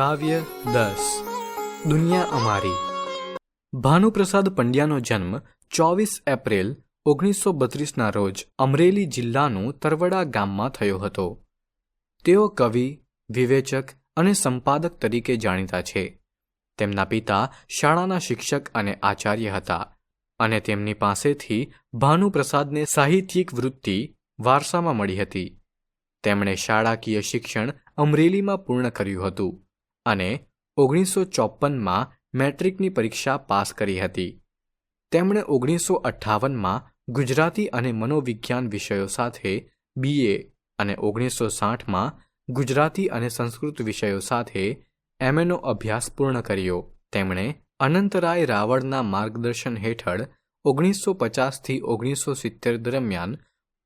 કાવ્ય દસ. દુનિયા અમારી. ભાનુપ્રસાદ પંડ્યાનો જન્મ ચોવીસ એપ્રિલ ઓગણીસો બત્રીસના રોજ અમરેલી જિલ્લાનું તરવડા ગામમાં થયો હતો. તેઓ કવિ, વિવેચક અને સંપાદક તરીકે જાણીતા છે. તેમના પિતા શાળાના શિક્ષક અને આચાર્ય હતા અને તેમની પાસેથી ભાનુપ્રસાદને સાહિત્યિક વૃત્તિ વારસામાં મળી હતી. તેમણે શાળાકીય શિક્ષણ અમરેલીમાં પૂર્ણ કર્યું હતું. અને ઓગણીસો ચોપનમાં મેટ્રિકની પરીક્ષા પાસ કરી હતી. તેમણે ઓગણીસો અઠ્ઠાવનમાં ગુજરાતી અને મનોવિજ્ઞાન વિષયો સાથે બીએ અને ઓગણીસો સાઠમાં ગુજરાતી અને સંસ્કૃત વિષયો સાથે એમએનો અભ્યાસ પૂર્ણ કર્યો. તેમણે અનંતરાય રાવળના માર્ગદર્શન હેઠળ ઓગણીસો પચાસથી ઓગણીસો સિત્તેર દરમિયાન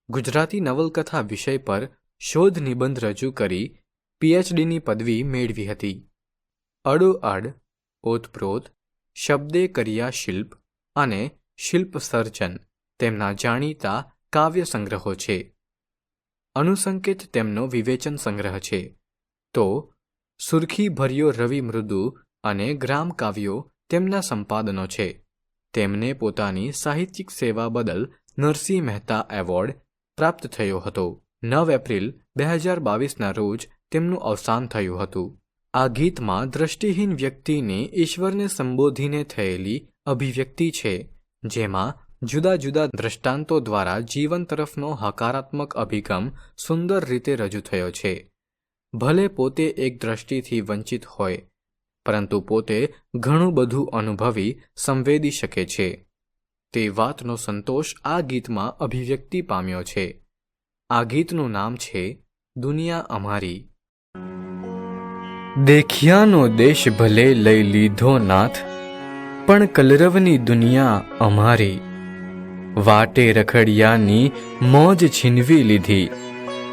ગુજરાતી નવલકથા વિષય પર શોધ નિબંધ રજૂ કરી પીએચડીની પદવી મેળવી હતી. અડોઅડ, ઓતપ્રોત, શબ્દે કર્યા શિલ્પ અને શિલ્પ સર્જન તેમના જાણીતા કાવ્ય સંગ્રહો છે. અનુસંકેત તેમનો વિવેચન સંગ્રહ છે. તો સુરખી ભર્યો રવિ મૃદુ અને ગ્રામ કાવ્યો તેમના સંપાદનો છે. તેમને પોતાની સાહિત્યિક સેવા બદલ નરસિંહ મહેતા એવોર્ડ પ્રાપ્ત થયો હતો. નવ એપ્રિલ, બે હજાર બાવીસના રોજ તેમનું અવસાન થયું હતું. આ ગીતમાં દ્રષ્ટિહીન વ્યક્તિને ઈશ્વરને સંબોધીને થયેલી અભિવ્યક્તિ છે, જેમાં જુદા જુદા દ્રષ્ટાંતો દ્વારા જીવન તરફનો હકારાત્મક અભિગમ સુંદર રીતે રજૂ થયો છે. ભલે પોતે એક દ્રષ્ટિથી વંચિત હોય, પરંતુ પોતે ઘણું બધું અનુભવી સંવેદી શકે છે. તે વાતનો સંતોષ આ ગીતમાં અભિવ્યક્તિ પામ્યો છે. આ ગીતનું નામ છે, દુનિયા અમારી. દેખ્યાનો દેશ ભલે લઈ લીધો નાથ, પણ કલરવની દુનિયા અમારી. વાટે રખડિયાની મોજ છીનવી લીધી,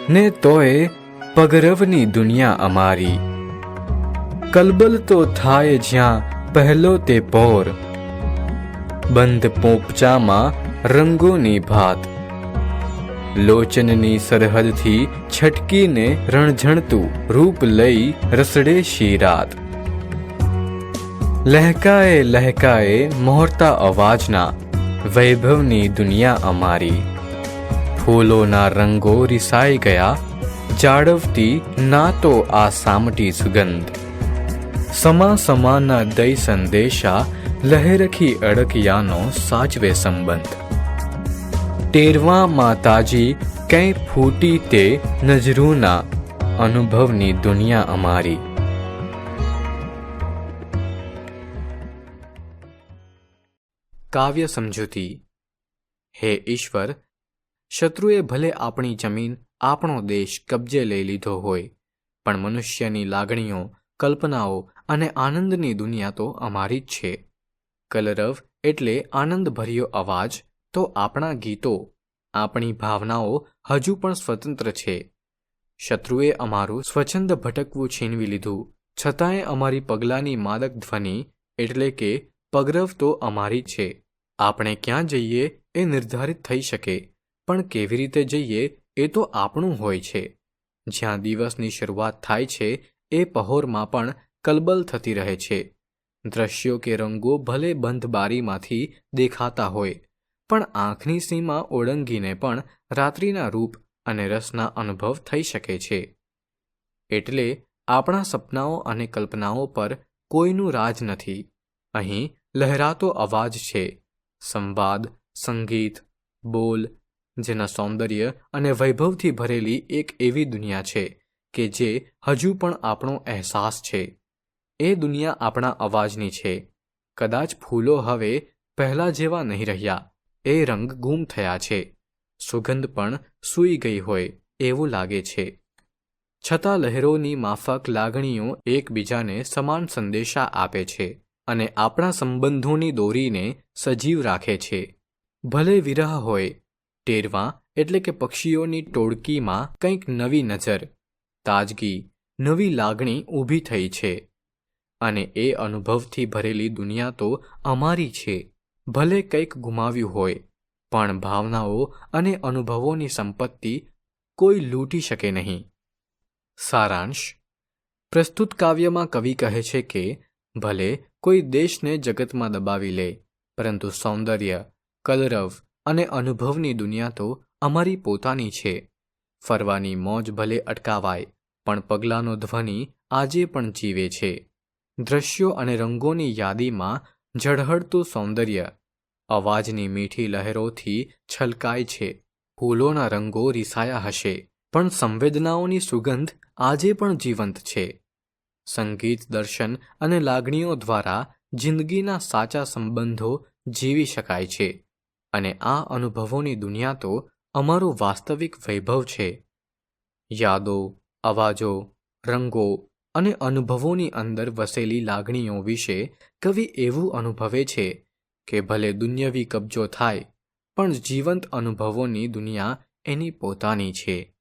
ને તોય પગરવની દુનિયા અમારી. કલબલ તો થાય જ્યાં પહેલો તે પોર. બંધ પોપચામાં રંગોની ભાત. લોચનની સરહદથી છટકીને રણઝણતું રૂપ લઈ રસડે શીરાત લહેકાએ લહેકાએ મોહરતા અવાજના, વૈભવની દુનિયા અમારી. ફૂલોના રંગો રિસાઈ ગયા, જાળવતી ના તો આ સામટી સુગંધ. સમા સમાના દય સંદેશા, લહેરખી અડકિયાનો સાચવે સંબંધ. ટેરવા માતાજી કંઈ ફૂટી તે નજરૂના અનુભવની દુનિયા અમારી. કાવ્ય સમજૂતી. હે ઈશ્વર, શત્રુએ ભલે આપણી જમીન આપણો દેશ કબજે લઈ લીધો હોય, પણ મનુષ્યની લાગણીઓ, કલ્પનાઓ અને આનંદની દુનિયા તો અમારી જ છે. કલરવ એટલે આનંદભર્યો અવાજ તો આપણા ગીતો, આપણી ભાવનાઓ હજુ પણ સ્વતંત્ર છે. શત્રુએ અમારું સ્વચ્છંદ ભટકવું છીનવી લીધું. છતાંય અમારી પગલાંની માદક ધ્વનિ એટલે કે પગરવ તો અમારી છે. આપણે ક્યાં જઈએ એ નિર્ધારિત થઈ શકે, પણ કેવી રીતે જઈએ એ તો આપણું હોય છે. જ્યાં દિવસની શરૂઆત થાય છે એ પહોરમાં પણ કલબલ થતી રહે છે. દ્રશ્યો કે રંગો ભલે બંધ બારીમાંથી દેખાતા હોય પણ આંખની સીમા ઓળંગીને પણ રાત્રિના રૂપ અને રસના અનુભવ થઈ શકે છે. એટલે આપણા સપનાઓ અને કલ્પનાઓ પર કોઈનું રાજ નથી. અહીં લહેરાતો અવાજ છે. સંવાદ, સંગીત, બોલ, જેના સૌંદર્ય અને વૈભવથી ભરેલી એક એવી દુનિયા છે કે જે હજુ પણ આપણો અહેસાસ છે. એ દુનિયા આપણા અવાજની છે. કદાચ ફૂલો હવે પહેલા જેવા નહીં રહ્યા. એ રંગ ગુમ થયા છે. સુગંધ પણ સૂઈ ગઈ હોય એવું લાગે છે. છતાં લહેરોની માફક લાગણીઓ એકબીજાને સમાન સંદેશા આપે છે અને આપણા સંબંધોની દોરીને સજીવ રાખે છે. ભલે વિરહ હોય, ટેરવા એટલે કે પક્ષીઓની ટોળકીમાં કંઈક નવી નજર, તાજગી, નવી લાગણી ઊભી થઈ છે. અને એ અનુભવથી ભરેલી દુનિયા તો અમારી છે. ભલે કંઈક ગુમાવ્યું હોય, પણ ભાવનાઓ અને અનુભવોની સંપત્તિ કોઈ લૂંટી શકે નહીં. સારાંશ, પ્રસ્તુત કાવ્યમાં કવિ કહે છે કે, ભલે કોઈ દેશને જગતમાં દબાવી લે, પરંતુ સૌંદર્ય, કલરવ અને અનુભવની દુનિયા તો અમારી પોતાની છે. ફરવાની મોજ ભલે અટકાવાય, પણ પગલાંનો ધ્વનિ આજે પણ જીવે છે. દ્રશ્યો અને રંગોની યાદીમાં ઝળહળતું સૌંદર્ય અવાજની મીઠી લહેરોથી છલકાય છે. ફૂલોના રંગો રિસાયા હશે, પણ સંવેદનાઓની સુગંધ આજે પણ જીવંત છે. સંગીત દર્શન અને લાગણીઓ દ્વારા જિંદગીના સાચા સંબંધો જીવી શકાય છે, અને આ અનુભવોની દુનિયા તો અમારું વાસ્તવિક વૈભવ છે. યાદો, અવાજો, રંગો અને અનુભવોની અંદર વસેલી લાગણીઓ વિશે કવિ એવું અનુભવે છે કે ભલે દુન્યવી કબજો થાય પણ જીવંત અનુભવોની દુનિયા એની પોતાની છે.